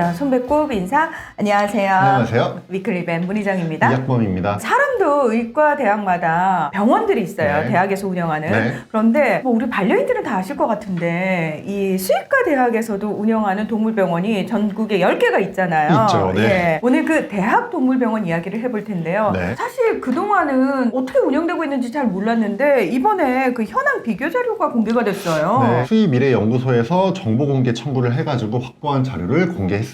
자, 손배 꼽 인사. 안녕하세요. 안녕하세요. 위클리밴 문희정입니다. 이학범입니다. 사람도 의과 대학마다 병원들이 있어요. 네. 대학에서 운영하는. 네. 그런데 뭐 우리 반려인들은 다 아실 것 같은데 이 수의과 대학에서도 운영하는 동물병원이 전국에 10개가 있잖아요. 있죠, 네. 예. 오늘 그 대학 동물병원 이야기를 해볼 텐데요. 네. 사실 그동안은 어떻게 운영되고 있는지 잘 몰랐는데 이번에 그 현황 비교 자료가 공개가 됐어요. 네, 수의미래연구소에서 정보 공개 청구를 해가지고 확보한 자료를 공개했습니다.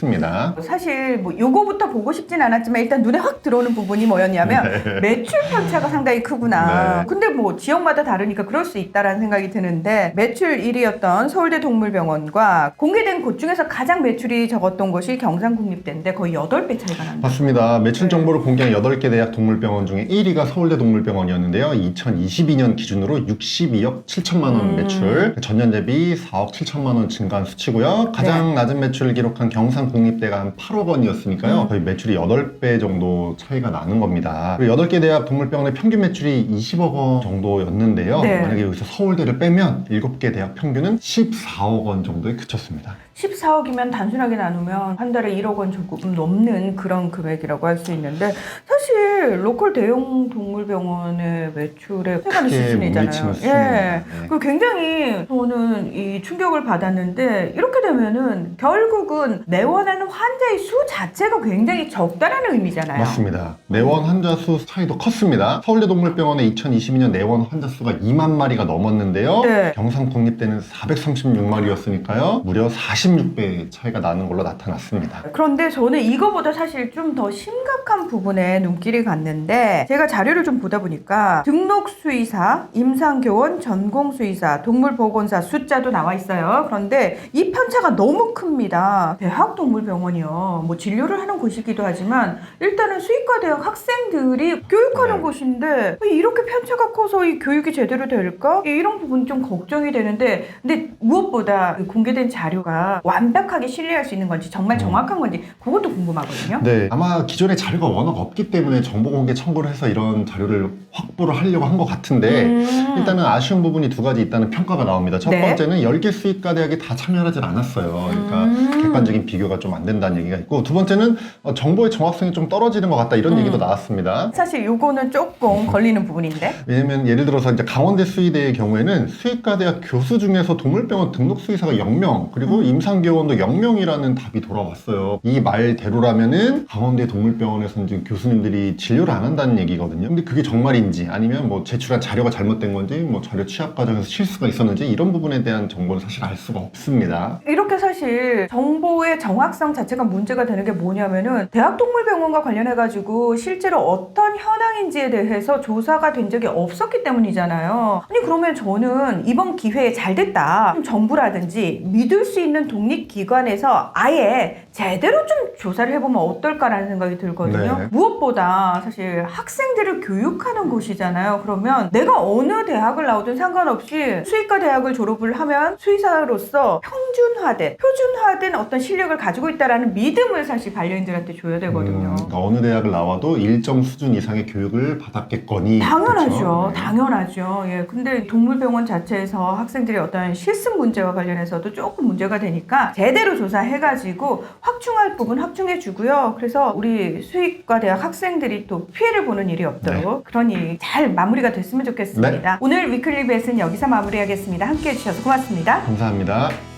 사실 뭐 요거부터 보고 싶진 않았지만 일단 눈에 확 들어오는 부분이 뭐였냐면 매출 편차가 상당히 크구나. 네. 근데 뭐 지역마다 다르니까 그럴 수 있다라는 생각이 드는데 매출 1위였던 서울대 동물병원과 공개된 곳 중에서 가장 매출이 적었던 곳이 경상국립대인데 거의 8배 차이가 납니다. 맞습니다. 매출 네. 정보를 공개한 8개 대학 동물병원 중에 1위가 서울대 동물병원이었는데요. 2022년 기준으로 62억 7천만 원 음. 매출, 전년 대비 4억 7천만 원 증가한 수치고요. 가장 낮은 매출을 기록한 경상 국립대가 한 8억 원이었으니까요. 음. 거의 매출이 8배 정도 차이가 나는 겁니다. 그리고 8개 대학 동물병원의 평균 매출이 20억 원 정도였는데요. 네. 만약에 여기서 서울대를 빼면 7개 대학 평균은 14억 원 정도에 그쳤습니다. 14억이면 단순하게 나누면 한 달에 1억 원 조금 넘는 그런 금액이라고 할 수 있는데 사실 로컬 대형 동물병원의 매출에 크게 못 수준이잖아요. 미치는 예. 네. 그 굉장히 저는 이 충격을 받았는데 이렇게 되면은 결국은 내 원하는 환자의 수 자체가 굉장히 적다라는 의미잖아요. 맞습니다. 내원 환자 수 차이도 컸습니다. 서울대 동물병원의 2022년 내원 환자 수가 2만 마리가 넘었는데요. 네. 경상국립대는 436마리였으니까요. 무려 46배 차이가 나는 걸로 나타났습니다. 그런데 저는 이거보다 사실 좀 더 심각한 부분에 눈길이 갔는데 제가 자료를 좀 보다 보니까 등록 수의사, 임상교원, 전공 수의사, 동물보건사 숫자도 나와 있어요. 그런데 이 편차가 너무 큽니다. 대학 동물병원이요. 뭐 진료를 하는 곳이기도 하지만 일단은 수의과 대학 학생들이 교육하는 네. 곳인데 왜 이렇게 편차가 커서 이 교육이 제대로 될까? 이런 부분 좀 걱정이 되는데 근데 무엇보다 그 공개된 자료가 완벽하게 신뢰할 수 있는 건지 정말 음. 정확한 건지 그것도 궁금하거든요. 네, 아마 기존에 자료가 워낙 없기 때문에 정보 공개 청구를 해서 이런 자료를 확보를 하려고 한 것 같은데 음. 일단은 아쉬운 부분이 두 가지 있다는 평가가 나옵니다. 첫 네. 번째는 10개 수의과 대학이 다 참여하진 않았어요. 그러니까 음. 객관적인 비교 가 좀 안 된다는 얘기가 있고 두 번째는 어, 정보의 정확성이 좀 떨어지는 것 같다 이런 음. 얘기도 나왔습니다. 사실 요거는 조금 걸리는 부분인데 왜냐면 예를 들어서 이제 강원대 수의대의 경우에는 수의과 대학 교수 중에서 동물병원 등록 수의사가 0명 그리고 음. 임상교원도 0명이라는 답이 돌아왔어요. 이 말대로라면은 강원대 동물병원에서는 지금 교수님들이 진료를 안 한다는 얘기거든요. 근데 그게 정말인지 아니면 뭐 제출한 자료가 잘못된 건지 뭐 자료 취합 과정에서 실수가 있었는지 이런 부분에 대한 정보는 사실 알 수가 없습니다. 이렇게 사실 정보의 정 확성 자체가 문제가 되는 게 뭐냐면은 대학동물병원과 관련해가지고 실제로 어떤 현황인지에 대해서 조사가 된 적이 없었기 때문이잖아요. 아니 그러면 저는 이번 기회에 잘 됐다. 좀 정부라든지 믿을 수 있는 독립기관에서 아예 제대로 좀 조사를 해보면 어떨까라는 생각이 들거든요. 네. 무엇보다 사실 학생들을 교육하는 곳이잖아요. 그러면 내가 어느 대학을 나오든 상관없이 수의과 대학을 졸업을 하면 수의사로서 평준화된, 표준화된 어떤 실력을 가지고 있다라는 믿음을 사실 반려인들한테 줘야 되거든요. 음, 그러니까 어느 대학을 나와도 일정 수준 이상의 교육을 받았겠거니 당연하죠. 그렇죠? 네. 당연하죠. 예. 근데 동물병원 자체에서 학생들이 어떤 실습 문제와 관련해서도 조금 문제가 되니까 제대로 조사해가지고 확충할 부분 확충해주고요. 그래서 우리 수의과 대학 학생들이 또 피해를 보는 일이 없도록 그런 일이 잘 마무리가 됐으면 좋겠습니다. 오늘 위클리 벳은 여기서 마무리하겠습니다. 함께 해주셔서 고맙습니다. 감사합니다.